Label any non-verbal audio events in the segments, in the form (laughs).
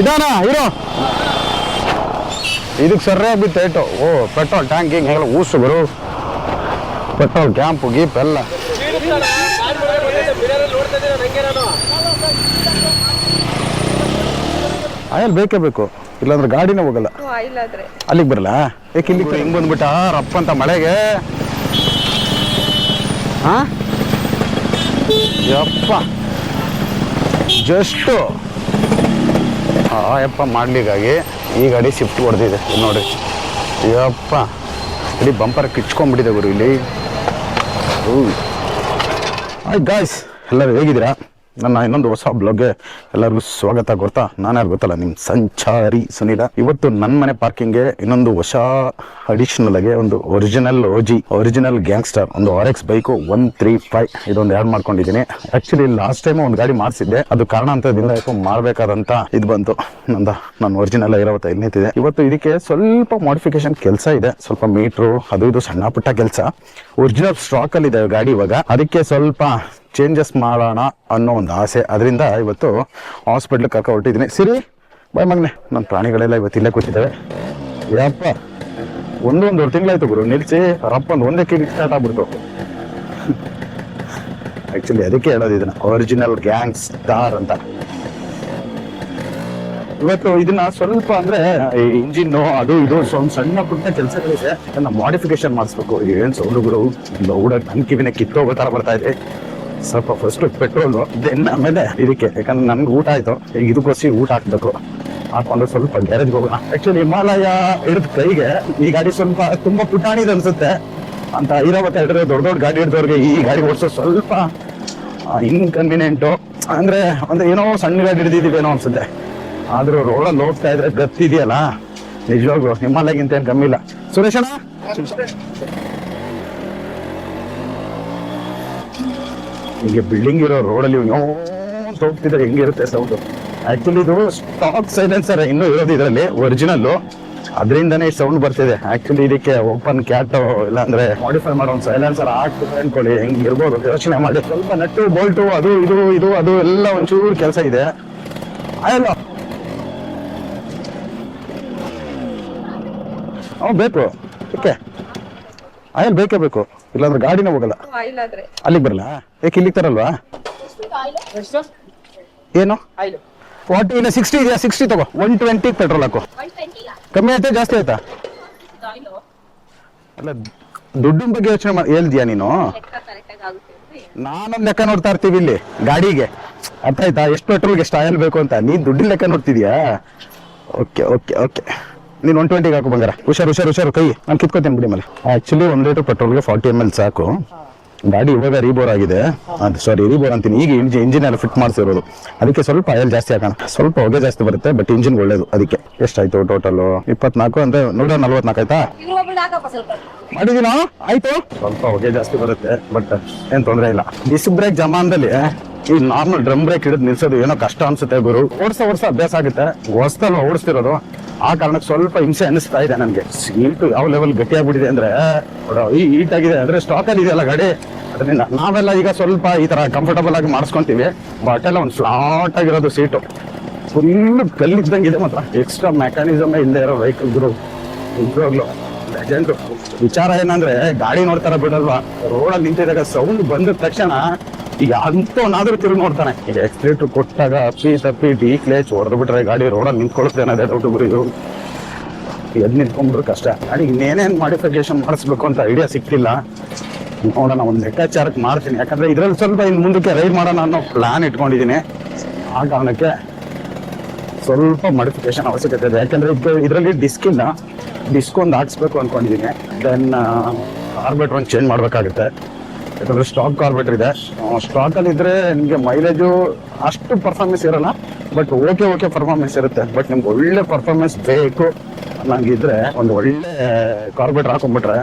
ಇದಾನ ಇರೋ ಇದಕ್ಕೆ ಸರಿಯಾಗಿ ಬಿತ್ತು ಐಟು ಓ ಪೆಟ್ರೋಲ್ ಟ್ಯಾಂಕ್ ಹಿಂಗೆ ಹೇಳ ಊಸು ಗುರು ಪೆಟ್ರೋಲ್ ಕ್ಯಾಂಪು ಗೀಪ್ ಎಲ್ಲ. ಆಯಲ್ ಬೇಕೇ ಬೇಕು. ಇಲ್ಲಾಂದ್ರೆ ಗಾಡಿನೇ ಹೋಗಲ್ಲ. ಅಲ್ಲಿಗೆ ಬರಲ್ಲ ಏಕೆ ಇಲ್ಲಿ ಹಿಂಗೆ ಬಂದ್ಬಿಟ್ಟ ರಪ್ಪ ಅಂತ ಮಳೆಗೆ. ಹಾ ಯಪ್ಪ. ಜಸ್ಟು. ಆ ಮಾಡಲಿಗಾಗಿ ಈ ಗಾಡಿ ಶಿಫ್ಟ್ ಹೊಡೆದಿದೆ. ನೋಡಿ. ಯಪ್ಪ. ಇಡೀ ಬಂಪರ್ ಕಿಚ್ಕೊಂಡ್ಬಿಟ್ಟಿದೆ ಗುರು ಇಲ್ಲಿ. ಆಯ್ತು ಗಾಯ್ಸ್ ಎಲ್ಲರೂ ಹೇಗಿದ್ದೀರಾ? ನನ್ನ ಇನ್ನೊಂದು ಹೊಸ ಬ್ಲಾಗ್ಗೆ ಎಲ್ಲರಿಗೂ ಸ್ವಾಗತ ಗೊತ್ತಾ ನಾನು ಯಾರು ಗೊತ್ತಲ್ಲ ನಿಮ್ಮ ಸಂಚಾರಿ ಸುನೀಲ. ಇವತ್ತು ನನ್ನ ಮನೆ ಪಾರ್ಕಿಂಗ್ಗೆ ಇನ್ನೊಂದು ಹೊಸ ಅಡಿಷನಲ್ ಆಗಿ ಒಂದು ಒರಿಜಿನಲ್ ಓಜಿ ಒರಿಜಿನಲ್ ಗ್ಯಾಂಗ್ಸ್ಟರ್ ಒಂದು R X bike one three five ಇದೊಂದು ಆ್ಯಡ್ ಮಾಡ್ಕೊಂಡಿದ್ದೀನಿ. ಆಕ್ಚುಲಿ ಲಾಸ್ಟ್ ಟೈಮ್ ಒಂದು ಗಾಡಿ ಮಾಡಿಸಿದ್ದೆ, ಅದು ಕಾರಣಾಂತರದಿಂದ ಯಾಕೋ ಮಾಡಬೇಕಾದಂತ ಇದು ಬಂತು. ನಂದ ನಾನು ಒರಿಜಿನಲ್ ಇರೋತ್ತ ಇಲ್ಲಿ ನಿಂತಿದೆ. ಇವತ್ತು ಇದಕ್ಕೆ ಸ್ವಲ್ಪ ಮಾಡಿಫಿಕೇಶನ್ ಕೆಲಸ ಇದೆ. ಸ್ವಲ್ಪ ಮೀಟ್ರು ಅದು ಇದು ಸಣ್ಣ ಪುಟ್ಟ ಕೆಲಸ. ಒರಿಜಿನಲ್ ಸ್ಟಾಕಲ್ಲಿದೆ ಗಾಡಿ ಇವಾಗ. ಅದಕ್ಕೆ ಸ್ವಲ್ಪ ಚೇಂಜಸ್ ಮಾಡೋಣ ಅನ್ನೋ ಒಂದು ಆಸೆ. ಅದರಿಂದ ಇವತ್ತು ಹಾಸ್ಪಿಟ್ಲಿಗೆ ಕರ್ಕೊ ಹೊರಟಿದ್ದೀನಿ. ಸಿರಿ, ಬಾಯ್ ಮಗನೆ. ನನ್ನ ಪ್ರಾಣಿಗಳೆಲ್ಲ ಇವತ್ತು ಇಲ್ಲೇ ಕೂತಿದ್ದಾವೆ. ಯಪ್ಪ ಒಂದೊಂದು ತಿಂಗಳಾಯ್ತು ಗುರು. ನಿಲ್ಸಿ ರಪ್ಪ ಒಂದು ಒಂದೇ ಕಿರಿ ಸ್ಟಾರ್ಟ್ ಆಗ್ಬಿಡ್ತು. ಆಕ್ಚುಲಿ ಅದಕ್ಕೆ ಹೇಳೋದು ಇದನ್ನ. ಒರಿಜಿನಲ್ ಗ್ಯಾಂಗ್ ಸ್ಟಾರ್ ಅಂತ. ಇವತ್ತು ಇದನ್ನ ಸ್ವಲ್ಪ ಅಂದ್ರೆ ಇಂಜಿನ್ ಅದು ಇದು ಸ್ವಲ್ಪ ಸಣ್ಣ ಪುಟ್ಟ ಕೆಲಸಗಳಿದೆ ಅದನ್ನ ಮಾಡಿಫಿಕೇಶನ್ ಮಾಡಿಸ್ಬೇಕು. ಏನ್ ಸೌಂಡ್ ಗುರು? ಹುಡುಗ ನನ್ ಕಿವಿನ ಕಿತ್ತೋಗೋ ತರ ಬರ್ತಾ ಇದೆ. ಸ್ವಲ್ಪ ಫಸ್ಟ್ ಪೆಟ್ರೋಲು ದೆನ್ ಆಮೇಲೆ ಇದಕ್ಕೆ, ಯಾಕಂದ್ರೆ ನನ್ಗೆ ಊಟ ಆಯ್ತು, ಈಗ ಇದಕ್ಕೋಸಿ ಊಟ ಹಾಕ್ಬೇಕು. ಹಾಕೊಂಡು ಸ್ವಲ್ಪ ಗ್ಯಾರೇಜ್ ಹೋಗೋಣ. ಆಕ್ಚುಲಿ ಹಿಮಾಲಯ ಹಿಡಿದ ಕೈಗೆ ಈ ಗಾಡಿ ಸ್ವಲ್ಪ ತುಂಬಾ ಪುಟಾಣಿದ್ ಅನ್ಸುತ್ತೆ. ಅಂತ ಐರಾವತ್ತ ಹಿಡಿದ್ರೆ ದೊಡ್ಡ ದೊಡ್ಡ ಗಾಡಿ ಹಿಡಿದವ್ರಿಗೆ ಈ ಗಾಡಿ ಓಡಿಸೋ ಸ್ವಲ್ಪ ಇನ್ಕನ್ವೀನಿಯೆಂಟು ಅಂದ್ರೆ ಒಂದು ಏನೋ ಸಣ್ಣ ಗಾಡಿ ಹಿಡಿದಿದ್ದೀವೇನೋ ಅನ್ಸುತ್ತೆ. ಆದ್ರೂ ರೋಡಲ್ಲಿ ಹೋಗ್ತಾ ಇದ್ರೆ ಗತ್ತಿದೆಯಲ್ಲ ನಿಜವಾಗ್ಲು ಹಿಮಾಲಯಗಿಂತ ಏನು ಕಮ್ಮಿ ಇಲ್ಲ. ಸುರೇಶ್ ಹೀಗೆ ಬಿಲ್ಡಿಂಗ್ ಇರೋ ರೋಡಲ್ಲಿ ಹೋಗ್ತಿದ್ರೆ ಹೆಂಗಿರುತ್ತೆ ಸೌಂಡ್ ಆಕ್ಚುಲಿ ಇದು ಸ್ಟಾಕ್ ಸೈಲೆನ್ಸರ್ ಇನ್ನೂ ಇರೋದು ಇದರಲ್ಲಿ ಒರಿಜಿನಲ್ ಅದರಿಂದನೇ ಸೌಂಡ್ ಬರ್ತಿದೆ. ಆಕ್ಚುಲಿ ಇದಕ್ಕೆ ಓಪನ್ ಕ್ಯಾಟ್ ಇಲ್ಲ ಅಂದ್ರೆ ಮಾಡಿಫೈ ಮಾಡೋ ಸೈಲೆನ್ಸರ್ ಹಾಕ್ತಿದೆ ಅನ್ಕೊಳ್ಳಿ. ಹೆಂಗ್ ಇರ್ಬೋದು? ಯೋಚನೆ ಮಾಡಿ. ಸ್ವಲ್ಪ ನಟ್ಟು ಬೋಲ್ಟು ಅದು, ಇದು ಇದು, ಅದು ಎಲ್ಲ ಒಂಚೂರು ಕೆಲಸ ಇದೆ. ಅಲ್ಲ ಹ್ಞೂ ಬೇಕು. ಓಕೆ. ಆಯಲ್ ಬೇಕೇ ಬೇಕು. ಇಲ್ಲಾಂದ್ರೆ ಗಾಡಿನ ಹೋಗಲ್ಲ. ಆಯಿಲ್ ಆದ್ರೆ ಅಲ್ಲಿಗೆ ಬರಲ್ಲ? ಏಕೆ ಇಲ್ಲಿಗೆ ತರಲ್ವಾ? ಏನು? ಫಾರ್ಟಿ ಇಲ್ಲ ಸಿಕ್ಸ್ಟಿ ಇದೆಯಾ? ಸಿಕ್ಸ್ಟಿ ತಗೋ. ಒನ್ ಟ್ವೆಂಟಿ ಪೆಟ್ರೋಲ್ ಹಾಕು. ಕಮ್ಮಿ ಆಯ್ತಾ ಜಾಸ್ತಿ ಆಯ್ತಾ? ಅಲ್ಲ ದುಡ್ಡಿನ ಬಗ್ಗೆ ಯೋಚನೆ ಮಾಡಿ ಹೇಳ್ದಿಯಾ ನೀನು? ನಾನೊಂದು ಲೆಕ್ಕ ನೋಡ್ತಾ ಇರ್ತೀವಿ ಇಲ್ಲಿ ಗಾಡಿಗೆ. ಅರ್ಥ ಆಯ್ತಾ? ಎಷ್ಟು ಪೆಟ್ರೋಲ್ಗೆ ಎಷ್ಟು ಆಯಲ್ ಬೇಕು ಅಂತ? ನೀನ್ ದುಡ್ಡಿನ ಲೆಕ್ಕ ನೋಡ್ತಿದ್ಯಾ? ಓಕೆ ಓಕೆ ಓಕೆ ನೀನು ಒನ್ ಟ್ವೆಂಟಿಗೆ ಹಾಕು ಬಂಗಾರ. ಹುಷಾರು ಹುಷಾರು ಹುಷಾರು, ಕೈ. ನಾನು ಕಿತ್ಕೋತೀನಿ ಬಿಡಿ ಮೇಲೆ. ಆ್ಯಕ್ಚುಲಿ ಒಂದು ಲೀಟರ್ ಪೆಟ್ರೋಲ್ಗೆ ಫಾರ್ಟಿ ಎಂ ಎಲ್ ಸಾಕು. ಗಾಡಿ ಇವಾಗ ರೀಬೋರ್ ಆಗಿದೆ. ಅದು ಸಾರಿ ರೀಬೋರ್ ಅಂತೀನಿ. ಈಗ ಇಂಜಿನ್ ಇಂಜಿನ್ ಎಲ್ಲ ಫಿಟ್ ಮಾಡಿಸಿರೋದು. ಅದಕ್ಕೆ ಸ್ವಲ್ಪ ಆಯಲ್ ಜಾಸ್ತಿ ಹಾಕೋಣ. ಸ್ವಲ್ಪ ಹೊಗೆ ಜಾಸ್ತಿ ಬರುತ್ತೆ ಬಟ್ ಇಂಜಿನ್ ಒಳ್ಳೇದು ಅದಕ್ಕೆ. ಎಷ್ಟಾಯ್ತು ಟೋಟಲ್ ಇಪ್ಪತ್ನಾಲ್ಕು ಅಂದ್ರೆ ನೂರ ನಲ್ವತ್ನಾಲ್ಕು ಆಯ್ತಾ? ಮಾಡಿದೀನಾ ಆಯ್ತು. ಸ್ವಲ್ಪ ಹೊಗೆ ಜಾಸ್ತಿ ಬರುತ್ತೆ ಬಟ್ ಏನ್ ತೊಂದರೆ ಇಲ್ಲ. ಡಿಸ್ಕ್ ಬ್ರೇಕ್ ಜಮಾನದಲ್ಲಿ ಈ ನಾರ್ಮಲ್ ಡ್ರಮ್ ಬ್ರೇಕ್ ಹಿಡಿದು ನಿಲ್ಸೋದು ಏನೋ ಕಷ್ಟ ಅನ್ಸುತ್ತೆ ಗುರು. ಓಡಿಸ ಓಡಿಸ ಅಭ್ಯಾಸ ಆಗುತ್ತೆ. ಹೊಸದಲ್ಲ ಓಡಿಸ್ತಿರೋದು? ಆ ಕಾರಣಕ್ಕೆ ಸ್ವಲ್ಪ ಹಿಂಸೆ ಅನಿಸ್ತಾ ಇದೆ ನನಗೆ. ಸೀಟು ಯಾವ ಲೆವೆಲ್ ಗಟ್ಟಿಯಾಗ್ಬಿಟ್ಟಿದೆ ಅಂದ್ರೆ ಈ ಹೀಟ್ ಆಗಿದೆ ಅಂದ್ರೆ ಸ್ಟಾಕ್ ಅಲ್ಲಿ ಇದೆಯಲ್ಲ ಗಾಡಿ? ಅದರಿಂದ ನಾವೆಲ್ಲ ಈಗ ಸ್ವಲ್ಪ ಈ ತರ ಕಂಫರ್ಟಬಲ್ ಆಗಿ ಮಾಡಿಸ್ಕೊಂತೀವಿ. ಬಟ್ ಎಲ್ಲ ಒಂದು ಫ್ಲಾಟ್ ಆಗಿರೋದು ಸೀಟು ಫುಲ್ ಇದೆ ಮಾತ್ರ. ಎಕ್ಸ್ಟ್ರಾ ಮೆಕ್ಯಾನಿಸಮ್ ಇಲ್ಲದೆ ಇರೋ ವೆಹಿಕಲ್ ಗುರು. ನಿಜವಾಗ್ಲು ವಿಚಾರ ಏನಂದ್ರೆ, ಗಾಡಿ ನೋಡ್ತಾರ ಬಿಡಲ್ವಾ? ರೋಡಲ್ಲಿ ನಿಂತಿದಾಗ ಸೌಂಡ್ ಬಂದ ತಕ್ಷಣ ಈಗ ಅಂತವನಾದ್ರೂ ತಿರುಗಿ ನೋಡ್ತಾನೆ. ಈಗ ಎಕ್ಸಿಡೆಂಟ್ ಕೊಟ್ಟಾಗ ಅಪ್ಪಿ ತಪ್ಪಿ ಡಿ ಕ್ಲೇಚ್ ಹೊಡೆದು ಬಿಟ್ರೆ ಗಾಡಿ ರೋಡ ನಿಂತ್ಕೊಳ್ತೇನೆ ಅನ್ನೋದೇ ದೊಡ್ಡ ಗುರು. ಎದ್ ನಿಂತ್ಕೊಂಡ್ಬಿಟ್ರೆ ಕಷ್ಟ. ಗಾಡಿ ಇನ್ನೇನೇನ್ ಮಾಡಿಫಿಕೇಶನ್ ಮಾಡಿಸ್ಬೇಕು ಅಂತ ಐಡಿಯಾ ಸಿಕ್ತಿಲ್ಲ ನೋಡೋಣ, ಒಂದು ಲೆಕ್ಕಾಚಾರಕ್ಕೆ ಮಾಡ್ತೀನಿ. ಯಾಕಂದ್ರೆ ಇದ್ರಲ್ಲಿ ಸ್ವಲ್ಪ ಇನ್ನು ಮುಂದಕ್ಕೆ ರೈಡ್ ಮಾಡೋಣ ಅನ್ನೋ ಪ್ಲಾನ್ ಇಟ್ಕೊಂಡಿದ್ದೀನಿ. ಆ ಕಾರಣಕ್ಕೆ ಸ್ವಲ್ಪ ಮಾಡಿಫಿಕೇಶನ್ ಅವಶ್ಯಕತೆ ಇದೆ. ಯಾಕಂದ್ರೆ ಇದರಲ್ಲಿ ಡಿಸ್ಕ್ ಇಲ್ಲ. ಡಿಸ್ಕ್ ಒಂದು ಹಾಕ್ಸ್ಬೇಕು ಅನ್ಕೊಂಡಿದ್ದೀನಿ. ದೆನ್ ಕಾರ್ಬೇಟ್ರ್ ಒಂದು ಚೇಂಜ್ ಮಾಡಬೇಕಾಗುತ್ತೆ. ಯಾಕಂದ್ರೆ ಸ್ಟಾಕ್ ಕಾರ್ಬೇಟ್ರ್ ಇದೆ. ಸ್ಟಾಕ್ ಅಲ್ಲಿ ಇದ್ರೆ ನಿಮಗೆ ಮೈಲೇಜು ಅಷ್ಟು ಪರ್ಫಾರ್ಮೆನ್ಸ್ ಇರಲ್ಲ. ಬಟ್ ಓಕೆ ಓಕೆ ಪರ್ಫಾರ್ಮೆನ್ಸ್ ಇರುತ್ತೆ. ಬಟ್ ನಿಮ್ಗೆ ಒಳ್ಳೆ ಪರ್ಫಾರ್ಮೆನ್ಸ್ ಬೇಕು ಅನ್ನಂಗಿದ್ರೆ ಒಂದು ಒಳ್ಳೆ ಕಾರ್ಬೇಟ್ರ್ ಹಾಕೊಂಡ್ಬಿಟ್ರೆ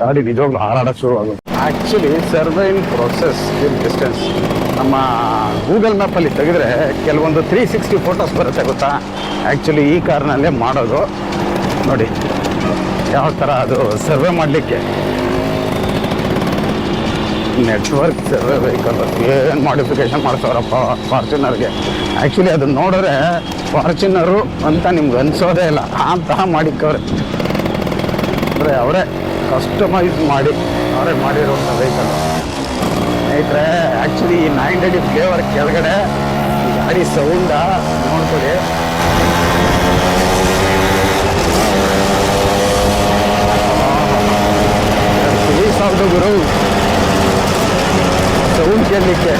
ಗಾಡಿ ನಿಜವಾಗ್ಲೂ ಹಾರಾಡೋಕೆ ಶುರು ಆಗುತ್ತೆ. Actually surveying process in distance ನಮ್ಮ ಗೂಗಲ್ ಮ್ಯಾಪಲ್ಲಿ ತೆಗೆದ್ರೆ ಕೆಲವೊಂದು ತ್ರೀ ಸಿಕ್ಸ್ಟಿ ಫೋಟೋಸ್ ಬರುತ್ತೆ ಗೊತ್ತಾ? ಆ್ಯಕ್ಚುಲಿ ಈ ಕಾರ್ನಲ್ಲೇ ಮಾಡೋದು. ನೋಡಿ, ಯಾವ ಥರ ಅದು ಸರ್ವೆ ಮಾಡಲಿಕ್ಕೆ. ನೆಟ್ವರ್ಕ್ ಸರ್ವೆ ವೆಹಿಕಲ್ ಏನು ಮಾಡಿಫಿಕೇಶನ್ ಮಾಡ್ಸೋರಪ್ಪ ಫಾರ್ಚುನರ್ಗೆ ಆ್ಯಕ್ಚುಲಿ ಅದನ್ನ ನೋಡಿದ್ರೆ ಫಾರ್ಚುನರು ಅಂತ ನಿಮ್ಗೆ ಅನಿಸೋದೇ ಇಲ್ಲ. ಅಂತ ಮಾಡಿಕ್ಕವ್ರೆ. ಅಂದರೆ ಅವರೇ ಕಸ್ಟಮೈಸ್ ಮಾಡಿ, ಅವರೇ ಮಾಡಿರೋಂಥ ವೆಹಿಕಲ್ ಸ್ನೇಹಿತರೆ ಆ್ಯಕ್ಚುಲಿ ಈ ನೈನ್ ಡಿ ಫ್ಲೇವರ್ ಕೆಳಗಡೆ ಗಾಡಿ ಸೌಂಡ ನೋಡ್ಕೊಳ್ಳಿ. ಗುರು ಸೌಂಡ್ ಕೇಳಲಿಕ್ಕೆ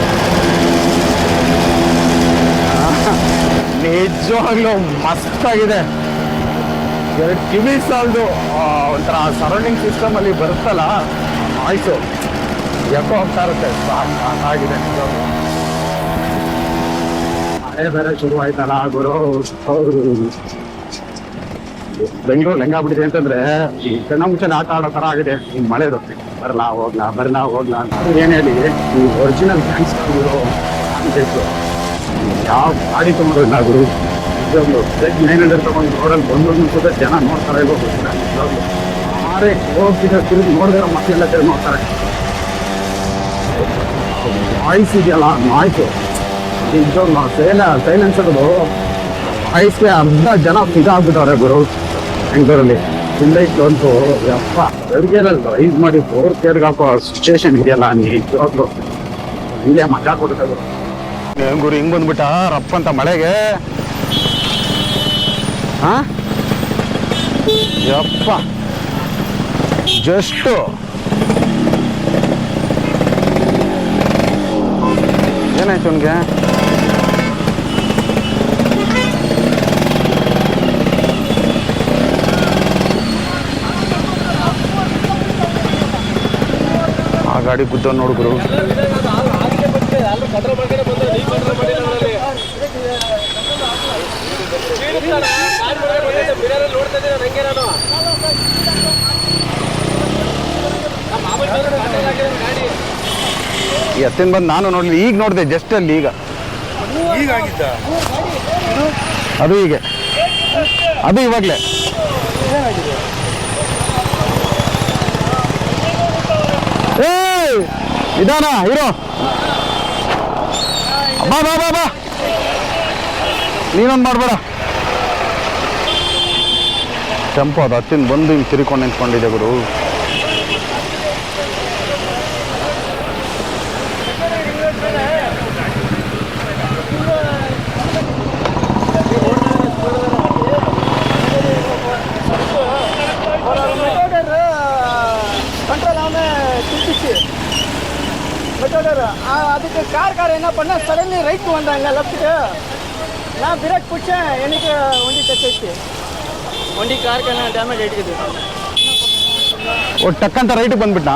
ನಿಜವಾಗ್ಲೂ ಮಸ್ತಾಗಿದೆ. ಎರಡು ಕಿವಿ ಸಾಲದು ಒಂಥರ ಸರೌಂಡಿಂಗ್ ಸಿಸ್ಟಮ್ ಅಲ್ಲಿ ಬರುತ್ತಲ್ಲ, ಆಯ್ತು. ಯಾಕೋ ಹೋಗ್ತಾ ಇರುತ್ತೆ. ಆಗಿದೆ ಮಳೆ ಬೇರೆ ಶುರು ಆಯ್ತಲ್ಲ ಗುರು ಬೆಂಗಳೂರು ಬಿಡಿದೆ ಅಂತಂದ್ರೆ, ಈ ಕಣ್ಣ ಮುಂಚೆ ಆಟ ಆಡೋ ತರ ಆಗಿದೆ. ಈ ಮಳೆ ಇರುತ್ತೆ ಬರಲಾ, ಹೋಗ್ಲಾ ಬರಲಾ, ಹೋಗ್ಲಾ ಅಂತ ಏನ್ ಹೇಳಿ, ಈ ಒರಿಜಿನಲ್ ಥ್ಯಾಂಕ್ಸ್ ಗುರು ಯಾವ ಗಾಡಿ ತಗೊಂಡಿಲ್ಲ ಗುರು? ನಿಜವಾಗ್ಲು ತಗೊಂಡು ರೋಡಲ್ಲಿ ಜನ ನೋಡ್ತಾರೆ ನೋಡಿದ್ರೆ ನೋಡ್ತಾರೆ. ಇದೆಯಲ್ಲ ಐಸ್ಗೆ ಅರ್ಧ ಜನ ಇದಾಗ್ಬಿಟ್ಟವ್ರೆ ಗುರು. ಬೆಂಗಳೂರಲ್ಲಿ. ಇಲ್ಲೈತು ಅಂತೂ ಯಪ್ಪ ರೈಸ್ ಮಾಡಿ ಫೋರ್ ಕೇರ್ಗೆ ಹಾಕೋ ಸಿಚುವೇಶನ್ ಇದೆಯಲ್ಲ ನಿಜವಾಗ್ಲು. ಇಲ್ಲೇ ಮಜಾ ಕೊಡ್ತಾರೆ ಗುರು, ಹಿಂಗ್ ಬಂದ್ಬಿಟ್ಟ, ರಪ್ಪ ಅಂತ ಮಳೆಗೆ. ಹಾ? ಯಪ್ಪ. ಜಸ್ಟು. ಏನಾಯ್ತು ಅವನಿಗೆ? ಆ ಗಾಡಿ ಗುದ್ದ ನೋಡು ಹತ್ತಿನ ಬಂದು ನಾನು ನೋಡಲಿ ಈಗ ನೋಡಿದೆ ಜಸ್ಟ್ ಅಲ್ಲಿ ಈಗ. ಅದು ಹೀಗೆ. ಅದು ಇವಾಗಲೇ. ಏ ಇದಾನ ಇರೋ. ಬಾ ಬಾ ಬಾ ಬಾ. ನೀನೊಂದು ಮಾಡ್ಬೇಡ. ಟೆಂಪೋ ಅದು. ಹತ್ತಿಂದ ಬಂದು ಹಿಂಗೆ ತಿರ್ಕೊಂಡು ನಿಂತ್ಕೊಂಡಿದೆ ಗುರು. ಅದಕ್ಕೆ ಕಾರ್ ಕಾರ್ ಏನೋ ಪಣ್ಣ ಸಡನ್ಲಿ ರೈತ ಬಂದ ಹಂಗ ಲಫ್ಟ್ ನಾ ಬಿರಕ್ ಪುಚ್ಚ ಏನಕ್ಕೆ ಹೊಂದಿತೈತಿ ಒಂಟಿ ಕಾರ್ಕನ ಡ್ಯಾಮೇಜ್ ಇಟ್ಟಿದ್ದು ಟಕ್ಕಂತ ರೈಟಿಗೆ ಬಂದ್ಬಿಟ್ನಾ?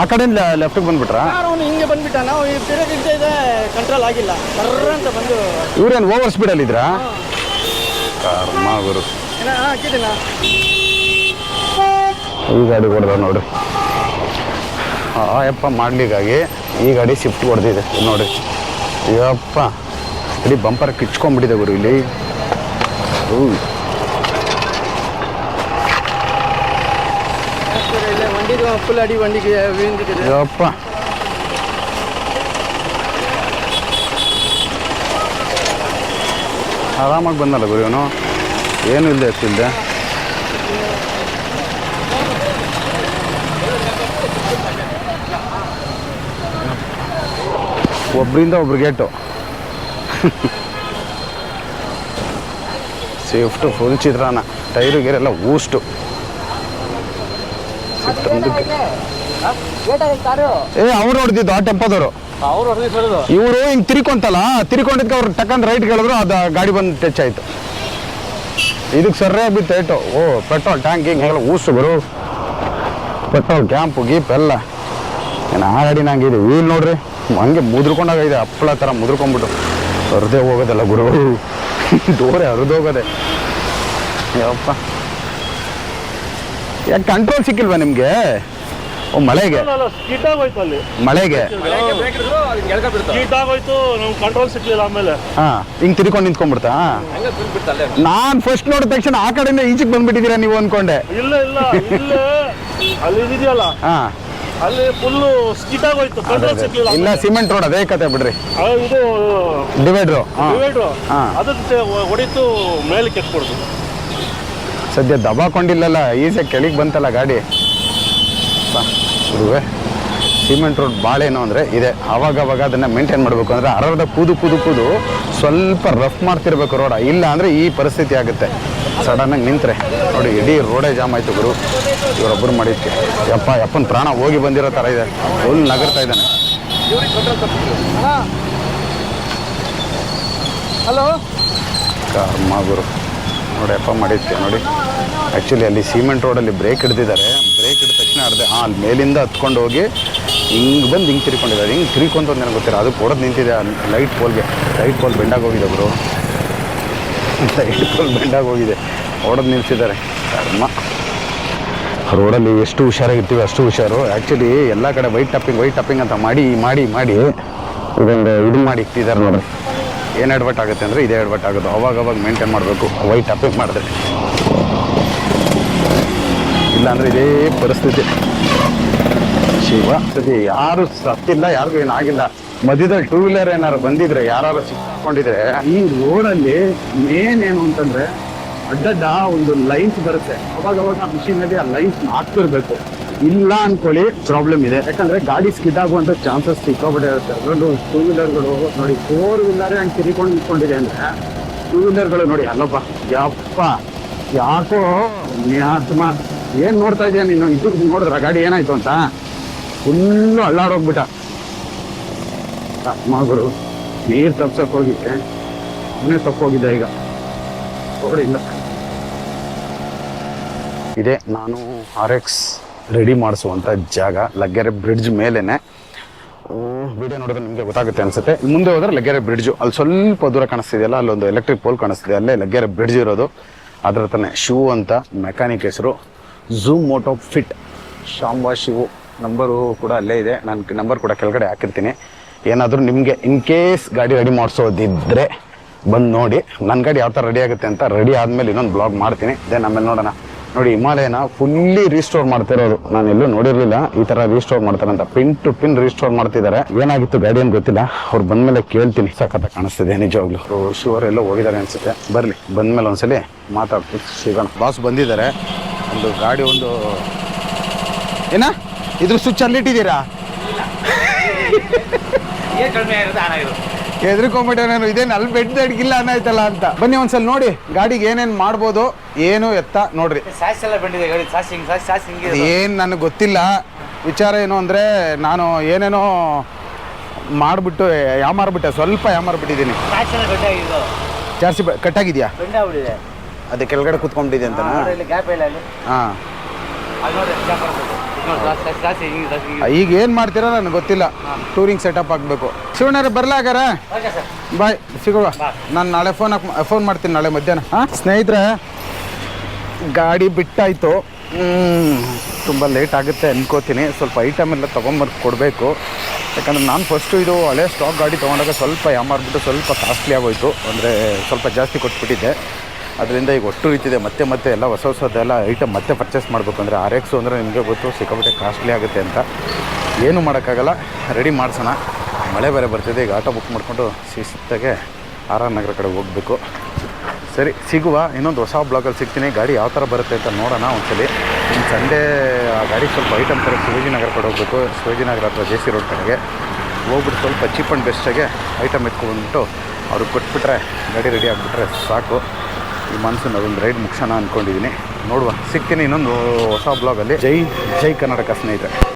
ಆ ಕಡೆಯಿಂದ ಲೆಫ್ಟಿಗೆ ಬಂದ್ಬಿಟ್ರಾ? ಅವನು ಹಿಂಗೆ ಬಂದ್ಬಿಟ್ಟ. ನಾವು ಈ ತಿರುಗಿ ಇದೆ ಕಂಟ್ರೋಲ್ ಆಗಿಲ್ಲ. ಬರ್ರ ಅಂತ ಬಂದು ಇವ್ರೇನು ಓವರ್ ಸ್ಪೀಡಲ್ಲಿ ಇದ್ರಾ? ಕರ್ಮ ಗುರು. ಹಾಕಿದ್ದೀನ ಈ ಗಾಡಿ ಕೊಡ್ದ ನೋಡ್ರಿ ಆಯಪ್ಪ ಮಾಡ್ಲಿಕ್ಕಾಗಿ ಈ ಗಾಡಿ ಶಿಫ್ಟ್ ಕೊಡ್ದಿದೆ ನೋಡ್ರಿ ಅಯ್ಯಪ್ಪ ಇಡೀ ಬಂಪರ್ ಕಿಚ್ಕೊಂಡ್ಬಿಟ್ಟಿದೆ ಗುರು ಇಲ್ಲಿ. ಹ್ಞೂ வண்டிக்கு ஃபுல் அடி வண்டிக்கு விழுந்துக்குது ಯಪ್ಪ ಆರಾಮಾಗಿ ಬಂದಲ್ಲ ಗುರು ಇವನು ಏನು ಇಲ್ಲದೆ ಎಷ್ಟಿಲ್ಲದೆ ಒಬ್ರಿಂದ ಒಬ್ರು ಗೇಟು ಸ್ವಿಫ್ಟ್ ಫುಲ್ ಚಿತ್ರಾನ್ನ ಟೈರು ಗೀರೆಲ್ಲ ಊಷ್ಟು ಸ್ವಿಫ್ಟ್ ಮುಂದಕ್ಕೆ ಕಾರು ಏ ಅವ್ರು ಹೊಡೆದಿದ್ದು ಆ ಟೆಂಪೋದವರು ಇವರು ಹಿಂಗ್ ತಿರ್ಕೊಂತಲ್ಲ ತಿರ್ಕೊಂಡಿದ್ಕೆ ಅವ್ರು ಟಕ್ಕಂತ ರೈಟ್ ಕೇಳಿದ್ರು ಅದು ಗಾಡಿ ಬಂದು ಟಚ್ ಆಯ್ತು. ಇದಕ್ಕೆ ಸರ್ಯಾಗಿ ಬಿತ್ತು ಏಟು ಓ ಪೆಟ್ರೋಲ್ ಟ್ಯಾಂಕ್ ಹಿಂಗೆ ಹೇಳ ಊಸು ಗುರು. ಪೆಟ್ರೋಲ್ ಕ್ಯಾಂಪು ಗೀಪ್ ಎಲ್ಲ. ಏನು ಆ ಗಾಡಿ ನಂಗಿದೆ ವೀಲ್ ನೋಡ್ರಿ. ಹಂಗೆ ಮುದ್ರಕೊಂಡಾಗಿದೆ ಹಪ್ಪಳ ಥರ ಮುದ್ರಕೊಂಡ್ಬಿಟ್ಟು. ಹರಿದೇ ಹೋಗೋದಲ್ಲ ಗುರು. (laughs) ದೂರ ಹರಿದೋಗದೆ ಯಪ್ಪ. ಯಾಕೆ ಕಂಟ್ರೋಲ್ ಸಿಕ್ಕಿಲ್ವಾ ನಿಮಗೆ? ಓ ಮಳೆಗೆ. ಸ್ಕಿಟ್ ಆಗೋಯ್ತು ಅಲ್ಲಿ. ಮಳೆಗೆ. ಸ್ಕಿಟ್ ಆಗೋಯ್ತು ನಮ್ಗೆ ಕಂಟ್ರೋಲ್ ಸಿಕ್ಲಿಲ್ಲ ಆಮೇಲೆ. ಹಾ ಹಿಂಗ್ ತಿರ್ಕೊಂಡು ನಿಂತ್ಕೊಂಡ್ಬಿಡ್ತಾ? ನಾನ್ ಫಸ್ಟ್ ನೋಡಿದ ತಕ್ಷಣ ಆ ಕಡೆಯಿಂದ ಈಚೆಗೆ ಬಂದ್ಬಿಟ್ಟಿದ್ದೀರಾ ನೀವು ಅನ್ಕೊಂಡೆ. ಇಲ್ಲ ಇಲ್ಲ ಇಲ್ಲ. ಅಲ್ಲಿ ಇದೆಯಲ್ಲ ಹಾ. ಅಲ್ಲಿ ಫುಲ್ಲು ಸ್ಕಿಟ್ ಆಗೋಯ್ತು ಕಂಟ್ರೋಲ್ ಸಿಕ್ಕಿಲ್ಲ ಇಲ್ಲ ಸಿಮೆಂಟ್ ರೋಡ್ ಅದೇ ಕತೆ ಬಿಡ್ರಿ. ಆ, ಇದು ಡಿವೈಡ್ರು ಡಿವೈಡ್ರು ಹಾ. ಅದಕ್ಕೆ ಹೊಡಿತು ಮೇಲೆ ಕೆಟ್ಕೊಡ್ತು ಸದ್ಯ ದಬಾಕೊಂಡಿಲ್ಲಲ್ಲ ಈಸೆ ಕೆಳಗೆ ಬಂತಲ್ಲ ಗಾಡಿ. ಗುರುವೆ ಸಿಮೆಂಟ್ ರೋಡ್ ಭಾಳ ಏನು ಅಂದರೆ ಇದೆ. ಅವಾಗ ಅದನ್ನು ಮೇಂಟೈನ್ ಮಾಡಬೇಕು ಅಂದರೆ ಅರ್ಧ ಕೂದು ಕೂದು ಕೂದು ಸ್ವಲ್ಪ ರಫ್ ಮಾಡ್ತಿರ್ಬೇಕು ರೋಡ ಇಲ್ಲ ಅಂದರೆ ಈ ಪರಿಸ್ಥಿತಿ ಆಗುತ್ತೆ. ಸಡನ್ನಾಗಿ ನಿಂತರೆ. ನೋಡಿ ಇಡೀ ರೋಡೇ ಜಾಮ್ ಆಯಿತು ಗುರು. ಇವರೊಬ್ಬರು ಮಾಡಿದ್ಕೆ. ಯಪ್ಪ ಯಪ್ಪನ ಪ್ರಾಣ ಹೋಗಿ ಬಂದಿರೋ ಥರ ಇದೆ. ಫುಲ್ ನಗರ್ತಾ ಇದ್ದಾನೆ. ಹಲೋ ಕರ್ಮ ಗುರು. ನೋಡಿ ಯಪ್ಪ ಮಾಡಿದ್ಕೆ ನೋಡಿ. ಆ್ಯಕ್ಚುಲಿ ಅಲ್ಲಿ ಸಿಮೆಂಟ್ ರೋಡಲ್ಲಿ ಬ್ರೇಕ್ ಹಿಡ್ದಿದ್ದಾರೆ. ಬ್ರೇಕ್ ಹಿಡಿದ ತಕ್ಷಣ ಅರ್ಧ ಆ ಅಲ್ಲಿ ಮೇಲಿಂದ ಹತ್ಕೊಂಡು ಹೋಗಿ ಹಿಂಗೆ ಬಂದು ಹಿಂಗೆ ತಿರ್ಕೊಂಡಿದ್ದಾರೆ. ಹಿಂಗೆ ತಿರ್ಕೊಂತ ನನಗೆ ಗೊತ್ತಿಲ್ಲ. ಅದು ಕೊಡೋದು ನಿಂತಿದೆ. ಲೈಟ್ ಪೋಲ್ಗೆ ಲೈಟ್ ಪೋಲ್ ಬೆಂಡಾಗಿ ಹೋಗಿದೆ ಅವರು ಲೈಟ್ ಪೋಲ್ ಬೆಂಡಾಗಿ ಹೋಗಿದೆ. ಓಡೋದು ನಿಲ್ಸಿದ್ದಾರೆ. ಧರ್ಮ ರೋಡಲ್ಲಿ ಎಷ್ಟು ಹುಷಾರಾಗಿರ್ತೀವಿ ಅಷ್ಟು ಹುಷಾರು. ಆ್ಯಕ್ಚುಲಿ ಎಲ್ಲ ಕಡೆ ವೈಟ್ ಟಪ್ಪಿಂಗ್ ವೈಟ್ ಟಪ್ಪಿಂಗ್ ಅಂತ ಮಾಡಿ ಮಾಡಿ ಮಾಡಿ ಇದೊಂದು ಇದು ಮಾಡಿ ಇಟ್ಟಿದ್ದಾರೆ ನೋಡ್ರಿ. ಏನು ಎಡ್ವರ್ಟ್ ಆಗುತ್ತೆ ಅಂದರೆ ಇದೇ ಎಡ್ವರ್ಟ್ ಆಗುತ್ತೆ. ಅವಾಗವಾಗ ಅವಾಗ ಮೇಂಟೈನ್ ಮಾಡಬೇಕು. ವೈಟ್ ಟಪ್ಪಿಂಗ್ ಮಾಡಿದ್ರೆ ಇಲ್ಲಾಂದ್ರೆ ಇದೇ ಪರಿಸ್ಥಿತಿ. ಶಿವ. ಸತಿ ಯಾರು ಸತ್ತಿಲ್ಲ ಯಾರಿಗೂ ಏನಾಗಿಲ್ಲ ಮಧ್ಯದಲ್ಲಿ ಟೂ ವೀಲರ್ ಏನಾರು ಬಂದಿದ್ರೆ ಯಾರು ಸಿಕ್ಕೊಂಡಿದ್ರೆ ಈ ರೋಡಲ್ಲಿ ಮೇನ್ ಏನು ಅಂತಂದ್ರೆ ಅಡ್ಡಡ್ಡ ಒಂದು ಲೈನ್ಸ್ ಬರುತ್ತೆ. ಅವಾಗ ಅವಾಗ ಮಿಷಿನ್ ಅಲ್ಲಿ ಆ ಲೈನ್ಸ್ ಹಾಕ್ತಿರ್ಬೇಕು. ಇಲ್ಲ ಅನ್ಕೊಳ್ಳಿ ಪ್ರಾಬ್ಲಮ್ ಇದೆ. ಯಾಕಂದ್ರೆ ಗಾಡಿ ಸ್ಕಿಡ್ ಆಗುವಂತ ಚಾನ್ಸಸ್ ಸಿಕ್ಕಾಬಿಟ್ಟೆ ಇರುತ್ತೆ. ಅದರಲ್ಲೂ ಟೂ ವೀಲರ್ಗಳು ನೋಡಿ ಫೋರ್ ವೀಲರ್ ಹಂಗೆ ತಿರ್ಕೊಂಡು ನಿಂತ್ಕೊಂಡಿದೆ ಅಂದ್ರೆ ಟೂ ವೀಲರ್ಗಳು ನೋಡಿ ಅಲ್ಲಪ್ಪ ಯಪ್ಪ ಯಾಕೋ ಆತ್ಮ ಏನ್ ನೋಡ್ತಾ ಇದೀಯ ನೀನು? ಇದು ನೋಡಿದ್ರ ಗಾಡಿ ಏನಾಯ್ತು ಅಂತ? ಫುಲ್ಲು ಅಲ್ಲಾಡೋಗ್ಬಿಟ್ಟ ಮಗುರು ನೀರು ತಪ್ಸಕ್ ಹೋಗಿದ್ದೆ. ಅವನೇ ತಪ್ಪೋಗಿದ್ದೆ ಈಗ. ನೋಡಿಲ್ಲ ಇದೆ, ನಾನು ಆರ್ ಎಕ್ಸ್ ರೆಡಿ ಮಾಡಿಸುವಂಥ ಜಾಗ. ಲಗ್ಗೆರೆ ಬ್ರಿಡ್ಜ್ ಮೇಲೇನೆ. ವಿಡಿಯೋ ನೋಡಿದ್ರೆ ನಿಮಗೆ ಗೊತ್ತಾಗುತ್ತೆ ಅನ್ಸುತ್ತೆ. ಮುಂದೆ ಹೋದ್ರೆ ಲಗ್ಗೆರೆ ಬ್ರಿಡ್ಜು ಅಲ್ಲಿ ಸ್ವಲ್ಪ ದೂರ ಕಾಣಿಸ್ತಿದೆಯಲ್ಲ, ಅಲ್ಲೊಂದು ಎಲೆಕ್ಟ್ರಿಕ್ ಪೋಲ್ ಕಾಣಿಸ್ತಿದೆ. ಅಲ್ಲೇ ಲಗ್ಗೆರೆ ಬ್ರಿಡ್ಜ್ ಇರೋದು. ಅದರ ತಾನೆ ಶೂ ಅಂತ ಮೆಕ್ಯಾನಿಕ್ ಹೆಸರು. Zoom moto fit Shamba Shivu. Number ಕೂಡ ಅಲ್ಲೇ ಇದೆ. ನಾನು ನಂಬರ್ ಕೂಡ ಕೆಳಗಡೆ ಹಾಕಿರ್ತೀನಿ. ಏನಾದರೂ ನಿಮಗೆ ಇನ್ ಕೇಸ್ ಗಾಡಿ ರೆಡಿ ಮಾಡಿಸೋದಿದ್ದರೆ ಬಂದು ನೋಡಿ. ನನ್ನ ಗಾಡಿ ಯಾವ ಥರ ರೆಡಿ ಆಗುತ್ತೆ ಅಂತ ರೆಡಿ ಆದಮೇಲೆ ಇನ್ನೊಂದು ಬ್ಲಾಗ್ ಮಾಡ್ತೀನಿ. ದೆನ್ ಆಮೇಲೆ ನೋಡೋಣ. ನೋಡಿ ಹಿಮಾಲಯನ ಫುಲ್ಲಿ ರೀಸ್ಟೋರ್ ಮಾಡ್ತಿರೋದು ನಾನು ಎಲ್ಲೂ ನೋಡಿರಲಿಲ್ಲ ಈ ಥರ ರೀಸ್ಟೋರ್ ಮಾಡ್ತಾರೆ ಅಂತ. ಪಿನ್ ಟು ಪಿನ್ ರೀಸ್ಟೋರ್ ಮಾಡ್ತಿದ್ದಾರೆ. ಏನಾಗಿತ್ತು ಗಾಡಿ ಏನು ಗೊತ್ತಿಲ್ಲ. ಅವ್ರು ಬಂದಮೇಲೆ ಕೇಳ್ತೀನಿ. ಸಖತ್ತ ಕಾಣಿಸ್ತಿದೆ ನಿಜವಾಗ್ಲು. ಶಿವರ್ ಎಲ್ಲೋ ಹೋಗಿದ್ದಾರೆ ಅನಿಸುತ್ತೆ. ಬರಲಿ. ಬಂದಮೇಲೆ ಒಂದ್ಸಲಿ ಮಾತಾಡ್ತೀನಿ. ಸಿಗೋಣ. ಬಾಸ್ ಬಂದಿದ್ದಾರೆ. ಒಂದು ಗಾಡಿ ಒಂದು ಏನ? ಇದ್ರ ಸ್ವಿಚ್ ಅಲ್ಲಿಟ್ಟಿದ್ದೀರಾ ಇಟ್ಟಿದ್ದೀರಾ? ನಾನು ಇದೇನು ಅಲ್ಲಿ ಬೆಡ್ ಅಡ್ಗಿಲ್ಲ ಅನ್ನೋಯ್ತಲ್ಲ ಅಂತ. ಬನ್ನಿ ಒಂದ್ಸಲ ನೋಡಿ ಗಾಡಿಗೆ ಏನೇನು ಮಾಡ್ಬೋದು ಏನು ಎತ್ತ ನೋಡ್ರಿ. ಏನು ನನಗೆ ಗೊತ್ತಿಲ್ಲ. ವಿಚಾರ ಏನು ಅಂದರೆ ನಾನು ಏನೇನೋ ಮಾಡಿಬಿಟ್ಟು ಯಾಮಾರ್ಬಿಟ್ಟೆ ಸ್ವಲ್ಪ ಯಾಮಾರ್ಬಿಟ್ಟಿದ್ದೀನಿ ಜಾಸ್ತಿ ಕಟ್ಟಾಗಿದೆಯಾ? ಅದು ಕೆಳಗಡೆ ಕುತ್ಕೊಂಡಿದೆ ಅಂತ ಹಾಂ. ಈಗ ಏನು ಮಾಡ್ತೀರಾ ನನಗೆ ಗೊತ್ತಿಲ್ಲ. ಟೂರಿಂಗ್ ಸೆಟಪ್ ಆಗಬೇಕು. ಶಿವಣ್ಣ ಬರ್ಲಾಗಾರ ಬಾಯ್ ಸಿಗುವ ನಾನು ನಾಳೆ ಫೋನ್ ಹಾಕ್ ಫೋನ್ ಮಾಡ್ತೀನಿ ನಾಳೆ ಮಧ್ಯಾಹ್ನ. ಹಾಂ? ಸ್ನೇಹಿತರೆ ಗಾಡಿ ಬಿಟ್ಟಾಯಿತು. ತುಂಬ ಲೇಟ್ ಆಗುತ್ತೆ ಅನ್ಕೋತೀನಿ. ಸ್ವಲ್ಪ ಐಟಮ್ ಎಲ್ಲ ತೊಗೊಂಬರ್ದು ಕೊಡಬೇಕು. ಯಾಕಂದ್ರೆ ನಾನು ಫಸ್ಟು ಇದು ಹಳೆ ಸ್ಟಾಕ್ ಗಾಡಿ ತೊಗೊಂಡಾಗ ಸ್ವಲ್ಪ ಯಾಮಾರ್ಬಿಟ್ಟು ಸ್ವಲ್ಪ ಕಾಸ್ಟ್ಲಿ ಆಗೋಯ್ತು. ಅಂದರೆ ಸ್ವಲ್ಪ ಜಾಸ್ತಿ ಕೊಟ್ಬಿಟ್ಟಿದ್ದೆ. ಅದರಿಂದ ಈಗ ಒಟ್ಟು ಇತ್ತಿದೆ ಮತ್ತೆ ಮತ್ತೆ ಎಲ್ಲ ಹೊಸ ಹೊಸದೆಲ್ಲ ಐಟಮ್ ಮತ್ತೆ ಪರ್ಚೇಸ್ ಮಾಡಬೇಕು ಅಂದರೆ ಆರ್ ಎಕ್ಸು ಅಂದರೆ ನಿಮಗೆ ಗೊತ್ತು, ಸಿಕ್ಕಾಪಟ್ಟೆ ಕಾಸ್ಟ್ಲಿ ಆಗುತ್ತೆ ಅಂತ. ಏನು ಮಾಡೋಕ್ಕಾಗಲ್ಲ ರೆಡಿ ಮಾಡಿಸೋಣ. ಮಳೆ ಬೇರೆ ಬರ್ತಿದೆ, ಈಗ ಆಟೋ ಬುಕ್ ಮಾಡಿಕೊಂಡು ಶಿಸ್ತಾಗೆ ಆರ್ ಆರ್ ನಗರ ಕಡೆ ಹೋಗಬೇಕು. ಸರಿ, ಸಿಗುವ, ಇನ್ನೊಂದು ಹೊಸ ಬ್ಲಾಗಲ್ಲಿ ಸಿಗ್ತೀನಿ. ಗಾಡಿ ಯಾವ ಥರ ಬರುತ್ತೆ ಅಂತ ನೋಡೋಣ ಒಂದ್ಸಲಿ. ಇನ್ನು ಸಂಡೇ, ಆ ಗಾಡಿ ಸ್ವಲ್ಪ ಐಟಮ್ ಕಡೆ ಶಿವಾಜಿ ನಗರ ಕಡೆ ಹೋಗಬೇಕು. ಶಿವಾಜಿ ನಗರ ಅಥವಾ ಜೆ ಸಿ ರೋಡ್ ಕಡೆಗೆ. ಹೋಗ್ಬಿಟ್ಟು ಸ್ವಲ್ಪ ಚೀಪ್ ಆ್ಯಂಡ್ ಬೆಸ್ಟಾಗೆ ಐಟಮ್ ಎತ್ಕೊಂಡ್ಬಿಟ್ಟು ಅವ್ರಿಗೆ ಕೊಟ್ಬಿಟ್ರೆ, ಗಾಡಿ ರೆಡಿ ಆಗಿಬಿಟ್ರೆ ಸಾಕು. ಈ ಮನ್ಸೂನ್ ಅದೊಂದು ರೈಡ್ ಮುಗಿಸೋಣ ಅಂದ್ಕೊಂಡಿದ್ದೀನಿ ನೋಡುವ. ಸಿಗ್ತೀನಿ ಇನ್ನೊಂದು ಹೊಸ ಬ್ಲಾಗಲ್ಲಿ ಜೈ ಜೈ ಕರ್ನಾಟಕ ಸ್ನೇಹಿತರೆ